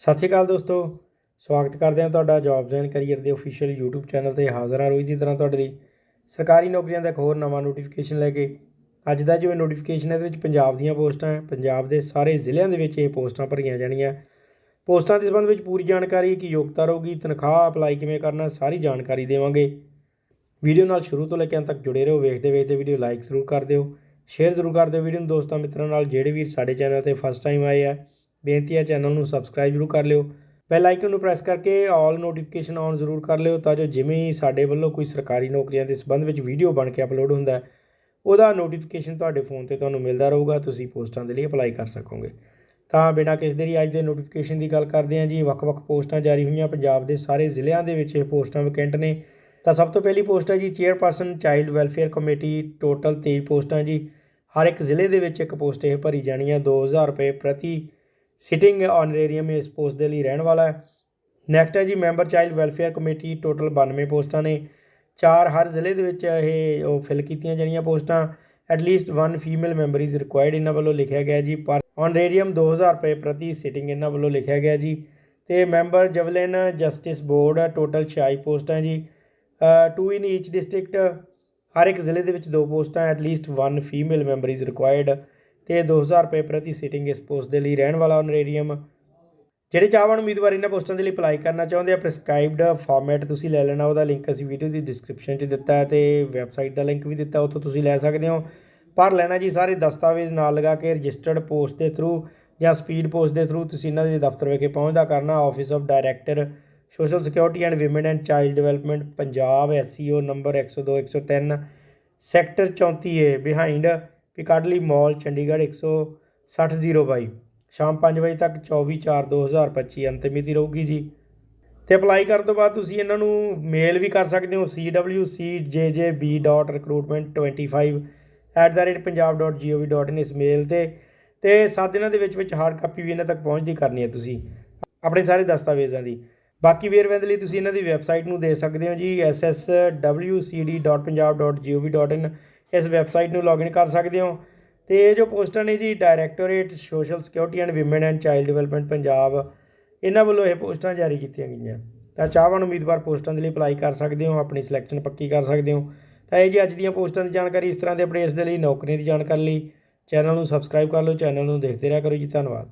ਸਤਿ ਸ਼੍ਰੀ ਅਕਾਲ ਦੋਸਤੋ, ਸਵਾਗਤ ਕਰਦੇ ਹਾਂ ਤੁਹਾਡਾ ਜੌਬਸ ਐਂਡ ਕੈਰੀਅਰ ਦੇ ਅਫੀਸ਼ੀਅਲ YouTube ਚੈਨਲ ਤੇ ਹਾਜ਼ਰ ਹਾਂ ਰੋਜ਼ ਦੀ ਤਰ੍ਹਾਂ ਤੁਹਾਡੇ ਲਈ ਸਰਕਾਰੀ ਨੌਕਰੀਆਂ ਦਾ ਇੱਕ ਹੋਰ ਨਵਾਂ ਨੋਟੀਫਿਕੇਸ਼ਨ ਲੈ ਕੇ। ਅੱਜ ਦਾ ਜਿਵੇਂ ਨੋਟੀਫਿਕੇਸ਼ਨ ਹੈ, ਇਹਦੇ ਵਿੱਚ ਪੰਜਾਬ ਦੀਆਂ ਪੋਸਟਾਂ ਹੈ, ਪੰਜਾਬ ਦੇ ਸਾਰੇ ਜ਼ਿਲ੍ਹਿਆਂ ਦੇ ਵਿੱਚ ਇਹ ਪੋਸਟਾਂ ਭਰੀਆਂ ਜਾਣੀਆਂ। ਪੋਸਟਾਂ ਦੇ ਸੰਬੰਧ ਵਿੱਚ ਪੂਰੀ ਜਾਣਕਾਰੀ ਕੀ ਯੋਗਤਾ ਰਹੂਗੀ, ਤਨਖਾਹ ਅਪਲਾਈ ਕਿਵੇਂ ਕਰਨਾ, ਸਾਰੀ ਜਾਣਕਾਰੀ ਦੇਵਾਂਗੇ। ਵੀਡੀਓ ਨਾਲ ਸ਼ੁਰੂ ਤੋਂ ਲੈ ਕੇ ਅੰਤ ਤੱਕ ਜੁੜੇ ਰਹੋ, ਵੇਖਦੇ ਵੇਖਦੇ ਵੀਡੀਓ ਲਾਈਕ ਜ਼ਰੂਰ ਕਰ ਦਿਓ। ਸ਼ੇਅਰ ਜ਼ਰੂਰ ਕਰ ਦਿਓ ਵੀਡੀਓ ਨੂੰ ਦੋਸਤਾਂ ਮਿੱਤਰਾਂ ਨਾਲ, ਜਿਹੜੇ ਵੀਰ ਸਾਡੇ ਚੈਨਲ ਤੇ ਫਸਟ ਟਾਈਮ ਆਏ ਆ। ਬੇਨਤੀ ਹੈ ਚੈਨਲ ਨੂੰ ਸਬਸਕ੍ਰਾਈਬ ਜ਼ਰੂਰ ਕਰ ਲਿਓ। ਬੈਲ ਆਈਕਨ ਨੂੰ ਪ੍ਰੈਸ ਕਰਕੇ ਆਲ ਨੋਟੀਫਿਕੇਸ਼ਨ ਔਨ ਜ਼ਰੂਰ ਕਰ ਲਿਓ ਤਾਂ ਜੋ ਜਿਵੇਂ ਹੀ ਸਾਡੇ ਵੱਲੋਂ ਕੋਈ ਸਰਕਾਰੀ ਨੌਕਰੀਆਂ ਦੇ ਸੰਬੰਧ ਵਿੱਚ ਵੀਡੀਓ ਬਣ ਕੇ ਅਪਲੋਡ ਹੁੰਦਾ ਉਹਦਾ ਨੋਟੀਫਿਕੇਸ਼ਨ ਤੁਹਾਡੇ ਫੋਨ ਤੇ ਤੁਹਾਨੂੰ ਮਿਲਦਾ ਰਹੂਗਾ, ਤੁਸੀਂ ਪੋਸਟਾਂ ਦੇ ਲਈ ਅਪਲਾਈ ਕਰ ਸਕੋਗੇ। ਤਾਂ ਬਿਨਾਂ ਕਿਸੇ ਦੇਰੀ ਅੱਜ ਦੇ ਨੋਟੀਫਿਕੇਸ਼ਨ ਦੀ ਗੱਲ ਕਰਦੇ ਹਾਂ ਜੀ, ਵੱਖ-ਵੱਖ ਪੋਸਟਾਂ ਜਾਰੀ ਹੋਈਆਂ, ਪੰਜਾਬ ਦੇ ਸਾਰੇ ਜ਼ਿਲ੍ਹਿਆਂ ਦੇ ਵਿੱਚ ਇਹ ਪੋਸਟਾਂ ਵੈਕੈਂਟ ਨੇ। ਤਾਂ ਸਭ ਤੋਂ ਪਹਿਲੀ ਪੋਸਟ ਹੈ ਜੀ chairperson child welfare committee total 23 ਪੋਸਟਾਂ ਜੀ। ਹਰ ਇੱਕ ਜ਼ਿਲ੍ਹੇ ਦੇ ਵਿੱਚ ਇੱਕ ਪੋਸਟ ਇਹ ਭਰੀ ਜਾਣੀ ਹੈ 2000 ਰੁਪਏ ਪ੍ਰਤੀ ਸਿਟਿੰਗ ਆਨਰੇਰੀਅਮ ਇਸ ਪੋਸਟ ਦੇ ਲਈ ਰਹਿਣ ਵਾਲਾ ਹੈ। ਨੈਕਸਟ ਹੈ ਜੀ member child welfare committee total 92 ਪੋਸਟਾਂ ਨੇ। ਚਾਰ ਹਰ ਜ਼ਿਲ੍ਹੇ ਦੇ ਵਿੱਚ ਇਹ ਉਹ ਫਿਲ ਕੀਤੀਆਂ ਜਾਣੀਆਂ ਪੋਸਟਾਂ। At least one female member is required ਇਹਨਾਂ ਵੱਲੋਂ ਲਿਖਿਆ ਗਿਆ ਜੀ। ਪਰ ਆਨਰੇਰੀਅਮ 2000 ਰੁਪਏ ਪ੍ਰਤੀ ਸਿਟਿੰਗ ਇਹਨਾਂ ਵੱਲੋਂ ਲਿਖਿਆ ਗਿਆ ਜੀ। ਤੇ ਮੈਂਬਰ ਜਵਲਿਨ ਜਸਟਿਸ ਬੋਰਡ ਟੋਟਲ 46 ਪੋਸਟਾਂ ਜੀ। ਟੂ ਇਨ ਈਚ ਡਿਸਟ੍ਰਿਕਟ ਹਰ ਇੱਕ ਜ਼ਿਲ੍ਹੇ ਦੇ ਵਿੱਚ ਦੋ ਪੋਸਟਾਂ at least one female member is required ਤੇ 2000 ਰੁਪਏ ਪ੍ਰਤੀ ਸੀਟਿੰਗ ਇਸ ਪੋਸਟ ਦੇ ਲਈ ਰਹਿਣ ਵਾਲਾ ਆਨਰੇਰੀਅਮ ਜਿਹੜੇ ਚਾਹਵਾਨ ਉਮੀਦਵਾਰ ਇਹਨਾਂ ਪੋਸਟਾਂ ਦੇ ਲਈ ਅਪਲਾਈ ਕਰਨਾ ਚਾਹੁੰਦੇ ਆ ਪ੍ਰਿਸਕ੍ਰਾਈਬਡ ਫਾਰਮੈਟ ਤੁਸੀਂ ਲੈ ਲੈਣਾ, ਉਹਦਾ ਲਿੰਕ ਅਸੀਂ ਵੀਡੀਓ ਦੀ ਡਿਸਕ੍ਰਿਪਸ਼ਨ 'ਚ ਦਿੱਤਾ ਹੈ ਤੇ ਵੈਬਸਾਈਟ ਦਾ ਲਿੰਕ ਵੀ ਦਿੱਤਾ, ਉੱਥੋਂ ਤੁਸੀਂ ਲੈ ਸਕਦੇ ਹੋ। ਪਰ ਲੈਣਾ ਜੀ ਸਾਰੇ ਦਸਤਾਵੇਜ਼ ਨਾਲ ਲਗਾ ਕੇ ਰਜਿਸਟਰਡ ਪੋਸਟ ਦੇ ਥਰੂ ਜਾਂ ਸਪੀਡ ਪੋਸਟ ਦੇ ਥਰੂ ਤੁਸੀਂ ਇਹਨਾਂ ਦੇ ਦਫ਼ਤਰ ਵਿਖੇ ਪਹੁੰਚਦਾ ਕਰਨਾ office of director social security and women and child development Punjab SCO number 102 103 sector 34 A behind Piccadilly mall Chandigarh 160022 ਸ਼ਾਮ 5 ਵਜੇ ਤੱਕ 24/4/2025 ਅੰਤਿਮ ਮਿਤੀ ਰਹੂਗੀ ਜੀ। ਤੇ ਅਪਲਾਈ ਕਰਨ ਤੋਂ ਬਾਅਦ ਤੁਸੀਂ ਇਹਨਾਂ ਨੂੰ ਮੇਲ ਵੀ ਕਰ ਸਕਦੇ ਹੋ cwcjjb.recruitment25@punjab.gov.in ਇਸ ਮੇਲ ਤੇ। ਤੇ 7 ਦਿਨਾਂ ਦੇ ਵਿੱਚ ਵਿੱਚ ਹਾਰਡ ਕਾਪੀ ਵੀ ਇਹਨਾਂ ਤੱਕ ਪਹੁੰਚਦੀ ਕਰਨੀ ਹੈ ਤੁਸੀਂ। ਆਪਣੇ ਸਾਰੇ ਦਸਤਾਵੇਜ਼ਾਂ ਦੀ। ਬਾਕੀ ਵੇਰਵਿਆਂ ਦੇ ਲਈ ਤੁਸੀਂ ਇਹਨਾਂ ਦੀ ਵੈਬਸਾਈਟ ਨੂੰ ਦੇ ਸਕਦੇ ਹੋ ਜੀ sswcd.punjab.gov.in ਇਸ ਵੈਬਸਾਈਟ ਨੂੰ ਲੌਗਇਨ ਕਰ ਸਕਦੇ ਹੋ। ਤੇ ਇਹ ਜੋ ਪੋਸਟਾਂ ਨੇ ਜੀ directorate social security and women and child development Punjab, ਇਹਨਾਂ ਵੱਲੋਂ ਇਹ ਪੋਸਟਾਂ ਜਾਰੀ ਕੀਤੀਆਂ ਗਈਆਂ। ਤਾਂ ਚਾਹਵਾਨ ਉਮੀਦਵਾਰ ਪੋਸਟਾਂ ਦੇ ਲਈ ਅਪਲਾਈ ਕਰ ਸਕਦੇ ਹੋ, ਆਪਣੀ ਸਿਲੈਕਸ਼ਨ ਪੱਕੀ ਕਰ ਸਕਦੇ ਹੋ। ਤਾਂ ਇਹ ਜੀ ਅੱਜ ਦੀਆਂ ਪੋਸਟਾਂ ਦੀ ਜਾਣਕਾਰੀ, ਇਸ ਤਰ੍ਹਾਂ ਦੇ ਅਪਡੇਟਸ ਦੇ ਲਈ ਨੌਕਰੀ ਦੀ ਜਾਣਕਾਰੀ ਲਈ ਚੈਨਲ ਨੂੰ ਸਬਸਕ੍ਰਾਈਬ ਕਰ ਲਓ, ਚੈਨਲ ਨੂੰ ਦੇਖਦੇ ਰਿਹਾ ਕਰੋ ਜੀ, ਧੰਨਵਾਦ।